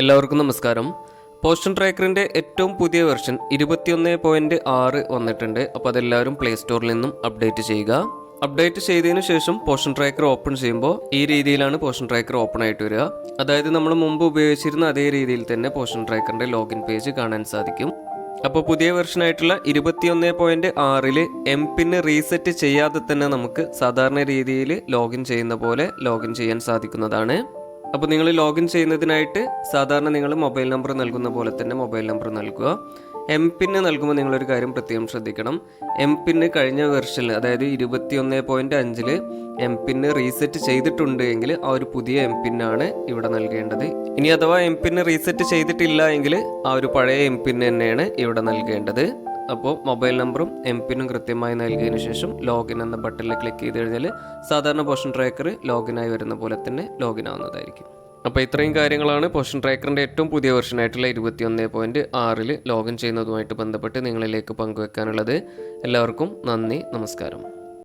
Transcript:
എല്ലാവർക്കും നമസ്കാരം. പോസ്റ്റൺ ട്രാക്കറിന്റെ ഏറ്റവും പുതിയ വെർഷൻ ഇരുപത്തിയൊന്ന് പോയിന്റ് ആറ് വന്നിട്ടുണ്ട്. അപ്പോൾ അതെല്ലാവരും പ്ലേ സ്റ്റോറിൽ നിന്നും അപ്ഡേറ്റ് ചെയ്യുക. അപ്ഡേറ്റ് ചെയ്തതിനു ശേഷം പോഷൻ ട്രാക്കർ ഓപ്പൺ ചെയ്യുമ്പോൾ ഈ രീതിയിലാണ് പോഷൻ ട്രാക്കർ ഓപ്പൺ ആയിട്ട് വരിക. അതായത് നമ്മൾ മുമ്പ് ഉപയോഗിച്ചിരുന്ന അതേ രീതിയിൽ തന്നെ പോഷൻ ട്രാക്കറിന്റെ ലോഗിൻ പേജ് കാണാൻ സാധിക്കും. അപ്പോൾ പുതിയ വെർഷൻ ആയിട്ടുള്ള ഇരുപത്തിയൊന്ന് പോയിന്റ് ആറിൽ എം പിന്ന് റീസെറ്റ് ചെയ്യാതെ തന്നെ നമുക്ക് സാധാരണ രീതിയിൽ ലോഗിൻ ചെയ്യുന്ന പോലെ ലോഗിൻ ചെയ്യാൻ സാധിക്കുന്നതാണ്. അപ്പോൾ നിങ്ങൾ ലോഗിൻ ചെയ്യുന്നതിനായിട്ട് സാധാരണ നിങ്ങൾ മൊബൈൽ നമ്പർ നൽകുന്ന പോലെ തന്നെ മൊബൈൽ നമ്പർ നൽകുക. എം പിന്ന് നൽകുമ്പോൾ നിങ്ങളൊരു കാര്യം പ്രത്യേകം ശ്രദ്ധിക്കണം. എം പിന്ന് കഴിഞ്ഞ വെർഷനിൽ അതായത് ഇരുപത്തി ഒന്ന് പോയിന്റ് അഞ്ചിൽ എം പിന്ന് റീസെറ്റ് ചെയ്തിട്ടുണ്ട് എങ്കിൽ ആ ഒരു പുതിയ എം പിന്നാണ് ഇവിടെ നൽകേണ്ടത്. ഇനി അഥവാ എം പിന്ന് റീസെറ്റ് ചെയ്തിട്ടില്ല എങ്കിൽ ആ ഒരു പഴയ എം പിൻ തന്നെയാണ് ഇവിടെ നൽകേണ്ടത്. അപ്പോൾ മൊബൈൽ നമ്പറും എം പിന്നും കൃത്യമായി നൽകിയതിന് ശേഷം ലോഗിൻ എന്ന ബട്ടണിൽ ക്ലിക്ക് ചെയ്ത് കഴിഞ്ഞാൽ സാധാരണ പോഷൻ ട്രാക്കർ ലോഗിനായി വരുന്ന പോലെ തന്നെ ലോഗിൻ ആവുന്നതായിരിക്കും. അപ്പോൾ ഇത്രയും കാര്യങ്ങളാണ് പോഷൻ ട്രാക്കറിന്റെ ഏറ്റവും പുതിയ വെർഷനായിട്ടുള്ള ഇരുപത്തിയൊന്ന് പോയിന്റ് ആറിൽ ലോഗിൻ ചെയ്യുന്നതുമായിട്ട് ബന്ധപ്പെട്ട് നിങ്ങളിലേക്ക് പങ്കുവെക്കാനുള്ളത്. എല്ലാവർക്കും നന്ദി നമസ്കാരം.